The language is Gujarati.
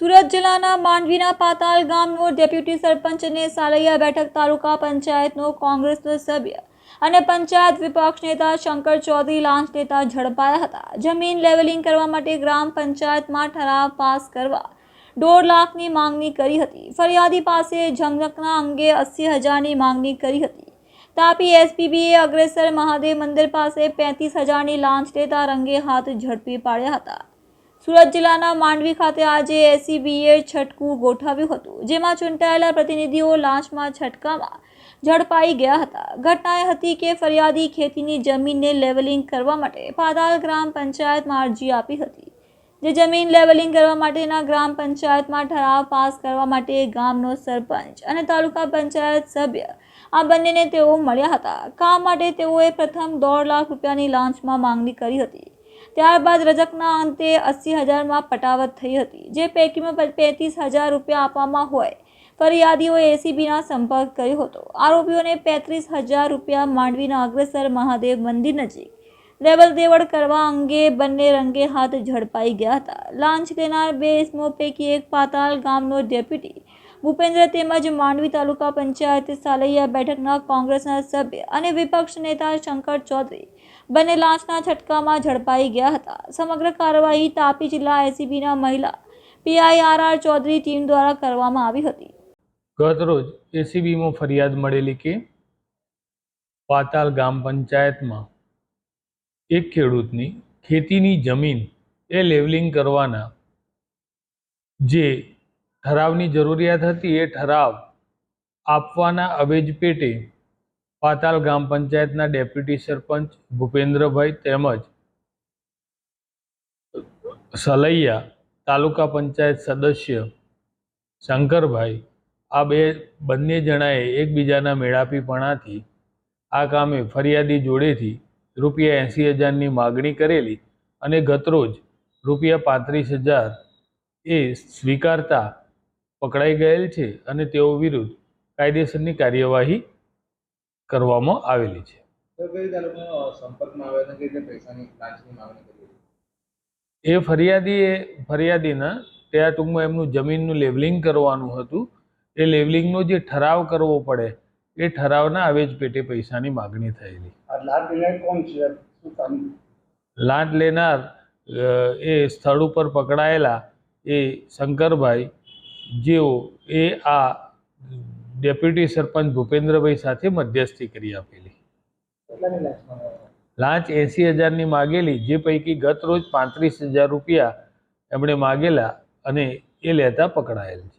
સુરત જિલ્લાના માંડવીના પાતાલ ગામનો ડેપ્યુટી સરપંચ અને સાલૈયા બેઠક તાલુકા પંચાયતનો કોંગ્રેસનો સભ્ય અને પંચાયત વિપક્ષ નેતા શંકર ચૌધરી, લાંચ નેતા ઝડપાયા હતા. જમીન લેવલિંગ કરવા માટે ગ્રામ પંચાયતમાં ઠરાવ પાસ કરવા દોઢ લાખની માંગણી કરી હતી. ફરિયાદી પાસે ઝંઝકના અંગે અસી હજારની માંગણી કરી હતી. તાપી એસપીબીએ અગ્રેસર મહાદેવ મંદિર પાસે પેંતીસ હજારની લાંચ લેતા રંગે હાથ ઝડપી પાડ્યા હતા. સુરત જિલ્લાના માંડવી ખાતે આજે એસીબીએ છટકું ગોઠવ્યું હતું, જેમાં ચૂંટાયેલા પ્રતિનિધિઓ લાંચમાં છટકામાં ઝડપાઈ ગયા હતા. ઘટના એ હતી કે ફરિયાદી ખેતીની જમીનને લેવલિંગ કરવા માટે પાતાલ ગ્રામ પંચાયતમાં અરજી આપી હતી, જે જમીન લેવલિંગ કરવા માટેના ગ્રામ પંચાયતમાં ઠરાવ પાસ કરવા માટે ગામનો સરપંચ અને તાલુકા પંચાયત સભ્ય આ બંનેને તેઓ મળ્યા હતા. કામ માટે તેઓએ પ્રથમ દોઢ લાખ રૂપિયાની લાંચમાં માંગણી કરી હતી. ત્યારબાદ રજકના અંતે અસી હજારમાં પટાવત થઈ હતી, જે પૈકીમાં પેંત્રીસ હજાર રૂપિયા આપવામાં હોય. ફરિયાદીઓએ એસીબીના સંપર્ક કર્યો હતો. આરોપીઓને પેંત્રીસ હજાર રૂપિયા માંડવીના અગ્રેસર મહાદેવ મંદિર નજીક. લેવલ દેવડ કરવા અંગે બંને રંગે હાથ ઝડપાઈ ગયા હતા. લાંચ લેનાર બે ઇસમો પૈકી એક પાતાલ ગામનો ડેપ્યુટી ભૂપેન્દ્ર તેમજ માંડવી તાલુકા પંચાયત સાલૈયા બેઠકના કોંગ્રેસના સભ્ય અને વિપક્ષ નેતા શંકર ચૌધરી બંને લાંચના છટકામાં ઝડપાઈ ગયા હતા. સમગ્ર કાર્યવાહી તાપી જિલ્લા એસીબીના મહિલા પીઆઈઆરઆર ચૌધરી ટીમ દ્વારા કરવામાં આવી હતી. ગત રોજ એસીબીમાં ફરિયાદ મળેલી કે પાતાલ ગામ પંચાયતમાં એક ખેડૂતની ખેતીની જમીન એ લેવલિંગ કરવાના જે ઠરાવની જરૂરિયાત હતી એ ઠરાવ આપવાના અવેજ પેટે પાતાલ ગ્રામ પંચાયતના ડેપ્યુટી સરપંચ ભૂપેન્દ્રભાઈ તેમજ સલૈયા તાલુકા પંચાયત સદસ્ય શંકરભાઈ, આ બે બંને જણાએ એકબીજાના મેળાપીપણાથી આ કામે ફરિયાદી જોડેથી રૂપિયા એંસી હજારની માગણી કરેલી અને ગતરોજ રૂપિયા પાંત્રીસ હજાર એ સ્વીકારતા પકડાઈ ગયેલ છે અને તેઓ વિરુદ્ધ કાયદેસરની કાર્યવાહી કરવામાં આવેલી છે. એ હતી? એ ફરિયાદીએ ફરિયાદીના ત્યાં ટૂંકમાં એમનું જમીનનું લેવલિંગ કરવાનું હતું. એ લેવલિંગનો જે ઠરાવ કરવો પડે એ ઠરાવના આવેજ પેટે પૈસાની માગણી થયેલી. લાંચ લેનાર એ સ્થળ ઉપર પકડાયેલા એ શંકરભાઈ જેઓ એ આ ડેપ્યુટી સરપંચ ભૂપેન્દ્રભાઈ સાથે મધ્યસ્થી કરી આપેલી. લાંચ એંસી હજારની માગેલી જે પૈકી ગત રોજ પાંત્રીસ હજાર રૂપિયા એમણે માગેલા અને એ લેતા પકડાયેલ છે.